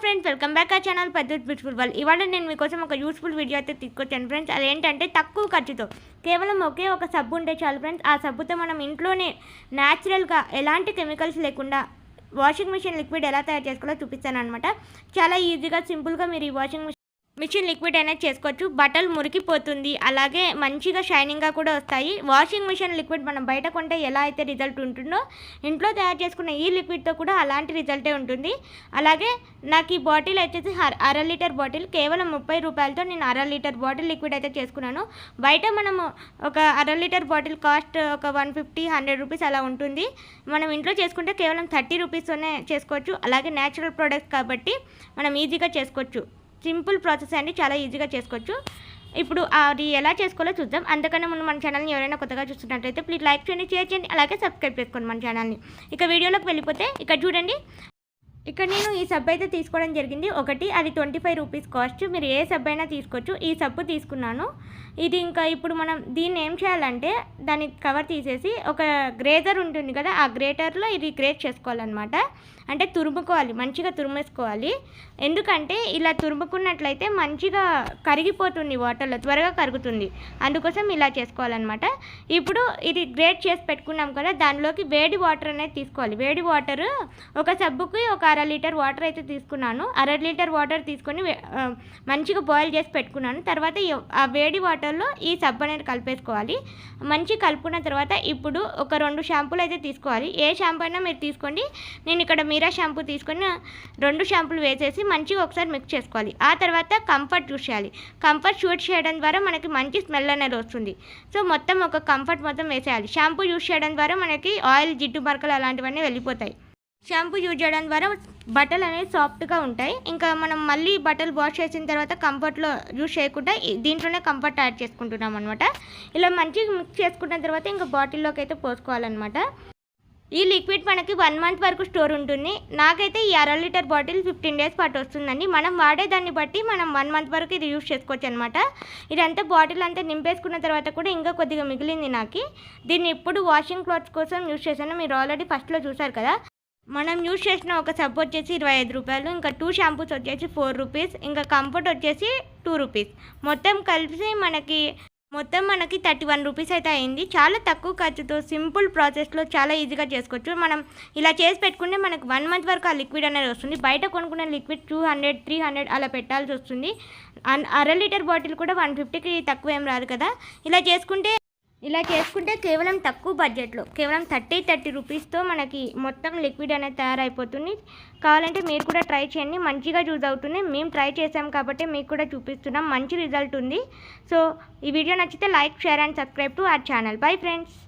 Friends welcome back ఆ channel పెద్ద beautiful world ఇవాళ నేను మీకోసం ఒక యూస్ఫుల్ వీడియో అయితే తీసుకొచ్చాను ఫ్రెండ్స్ అదేంటంటే తక్కువ ఖర్చుతో కేవలం ఒకే ఒక సబ్బు ఉంటే చాలు ఫ్రెండ్స్ ఆ సబ్బుతో మనం ఇంట్లోనే న్యాచురల్గా ఎలాంటి కెమికల్స్ లేకుండా వాషింగ్ మిషన్ లిక్విడ్ ఎలా తయారు చేసుకోవాలో చూపిస్తాను అనమాట చాలా ఈజీగా సింపుల్గా మీరు ఈ వాషింగ్ మిషన్ మిషన్ లిక్విడ్ అనేది చేసుకోవచ్చు. బట్టలు మురికిపోతుంది. అలాగే మంచిగా షైనింగ్గా కూడా వస్తాయి. వాషింగ్ మిషన్ లిక్విడ్ మనం బయట కొంటే ఎలా అయితే రిజల్ట్ ఉంటుందో ఇంట్లో తయారు చేసుకున్న ఈ లిక్విడ్తో కూడా అలాంటి రిజల్టే ఉంటుంది. అలాగే నాకు ఈ బాటిల్ వచ్చేసి అర అర లీటర్ బాటిల్ కేవలం ముప్పై రూపాయలతో నేను అర లీటర్ బాటిల్ లిక్విడ్ అయితే చేసుకున్నాను. బయట మనము ఒక అర లీటర్ బాటిల్ కాస్ట్ ఒక వన్ ఫిఫ్టీ హండ్రెడ్ రూపీస్ అలా ఉంటుంది. మనం ఇంట్లో చేసుకుంటే కేవలం థర్టీ రూపీస్తోనే చేసుకోవచ్చు. అలాగే న్యాచురల్ ప్రోడక్ట్స్ కాబట్టి మనం ఈజీగా చేసుకోవచ్చు. సింపుల్ ప్రాసెస్ అండి చాలా ఈజీగా చేసుకోవచ్చు. ఇప్పుడు అది ఎలా చేసుకోవాలో చూద్దాం. అంతకన్నా ముందు మన ఛానల్ని ఎవరైనా కొత్తగా చూస్తున్నట్లయితే ప్లీజ్ లైక్ చేయండి షేర్ చేయండి అలాగే సబ్స్క్రైబ్ చేసుకోండి మన ఛానల్ని. ఇక వీడియోలోకి వెళ్ళిపోతే ఇక్కడ చూడండి ఇక్కడ నేను ఈ సబ్బు అయితే తీసుకోవడం జరిగింది. ఒకటి అది ట్వంటీ ఫైవ్ రూపీస్ కాస్ట్. మీరు ఏ సబ్బు అయినా తీసుకోవచ్చు. ఈ సబ్బు తీసుకున్నాను. ఇది ఇంకా ఇప్పుడు మనం దీన్ని ఏం చేయాలంటే దాన్ని కవర్ తీసేసి ఒక గ్రేజర్ ఉంటుంది కదా ఆ గ్రేటర్లో ఇది గ్రేట్ చేసుకోవాలన్నమాట. అంటే తురుముకోవాలి మంచిగా తురుమేసుకోవాలి. ఎందుకంటే ఇలా తురుముకున్నట్లయితే మంచిగా కరిగిపోతుంది వాటర్లో త్వరగా కరుగుతుంది. అందుకోసం ఇలా చేసుకోవాలన్నమాట. ఇప్పుడు ఇది గ్రేట్ చేసి పెట్టుకున్నాం కదా దానిలోకి వేడి వాటర్ అనేది తీసుకోవాలి. వేడి వాటర్ ఒక సబ్బుకి ఒక అర లీటర్ వాటర్ అయితే తీసుకున్నాను. అర లీటర్ వాటర్ తీసుకొని మంచిగా బాయిల్ చేసి పెట్టుకున్నాను. తర్వాత ఆ వేడి వాటర్లో ఈ సబ్బు అనేది కలిపేసుకోవాలి. మంచి కలుపుకున్న తర్వాత ఇప్పుడు ఒక రెండు షాంపూలు అయితే తీసుకోవాలి. ఏ షాంపూ అయినా మీరు తీసుకోండి. నేను ఇక్కడ మీరా షాంపూ తీసుకొని రెండు షాంపూలు వేసేసి మంచిగా ఒకసారి మిక్స్ చేసుకోవాలి. ఆ తర్వాత కంఫర్ట్ చూస్ చేయాలి. కంఫర్ట్ షూట్ చేయడం ద్వారా మనకి మంచి స్మెల్ అనేది వస్తుంది. సో మొత్తం ఒక కంఫర్ట్ మొత్తం వేసేయాలి. షాంపూ యూస్ చేయడం ద్వారా మనకి ఆయిల్ జిడ్డు మరకలు అలాంటివన్నీ వెళ్ళిపోతాయి. షాంపూ యూజ్ చేయడం ద్వారా బట్టలు అనేవి సాఫ్ట్గా ఉంటాయి. ఇంకా మనం మళ్ళీ బట్టలు వాష్ చేసిన తర్వాత కంఫర్ట్లో యూజ్ చేయకుండా దీంట్లోనే కంఫర్ట్ యాడ్ చేసుకుంటున్నాం అనమాట ఇలా మంచిగా మిక్స్ చేసుకున్న తర్వాత ఇంకా బాటిల్లోకి అయితే పోసుకోవాలన్నమాట. ఈ లిక్విడ్ మనకి వన్ మంత్ వరకు స్టోర్ ఉంటుంది. నాకైతే ఈ అర లీటర్ బాటిల్ ఫిఫ్టీన్ డేస్ పాటు వస్తుందండి. మనం వాడేదాన్ని బట్టి మనం వన్ మంత్ వరకు ఇది యూజ్ చేసుకోవచ్చు అనమాట ఇదంతా బాటిల్ అంతా నింపేసుకున్న తర్వాత కూడా ఇంకా కొద్దిగా మిగిలింది నాకు. దీన్ని ఇప్పుడు వాషింగ్ క్లాత్స్ కోసం యూస్ చేశాను మీరు ఆల్రెడీ ఫస్ట్లో చూసారు కదా. మనం యూజ్ చేసిన ఒక సబ్బు వచ్చేసి ఇరవై ఐదు రూపాయలు ఇంకా టూ షాంపూస్ వచ్చేసి ఫోర్ రూపీస్ ఇంకా కంఫర్ట్ వచ్చేసి టూ రూపీస్ మొత్తం కలిసి మనకి మొత్తం మనకి థర్టీ వన్ రూపీస్ అయితే అయింది. చాలా తక్కువ ఖర్చుతో సింపుల్ ప్రాసెస్లో చాలా ఈజీగా చేసుకోవచ్చు. మనం ఇలా చేసి పెట్టుకుంటే మనకు వన్ మంత్ వరకు ఆ లిక్విడ్ అనేది వస్తుంది. బయట కొనుక్కునే liquid two hundred three hundred అలా పెట్టాల్సి వస్తుంది. అర లీటర్ బాటిల్ కూడా వన్ ఫిఫ్టీకి తక్కువ ఏం రాదు కదా. ఇలా చేసుకుంటే ఇలా చేసుకుంటే కేవలం తక్కువ బడ్జెట్లో కేవలం థర్టీ థర్టీ రూపీస్తో మనకి మొత్తం లిక్విడ్ అనేది తయారైపోతుంది. కావాలంటే మీరు కూడా ట్రై చేయండి. మంచిగా యూజ్ అవుతుంది. మేము ట్రై చేసాం కాబట్టి మీకు కూడా చూపిస్తున్నాం. మంచి రిజల్ట్ ఉంది. సో ఈ వీడియో నచ్చితే like share and subscribe to our channel bye friends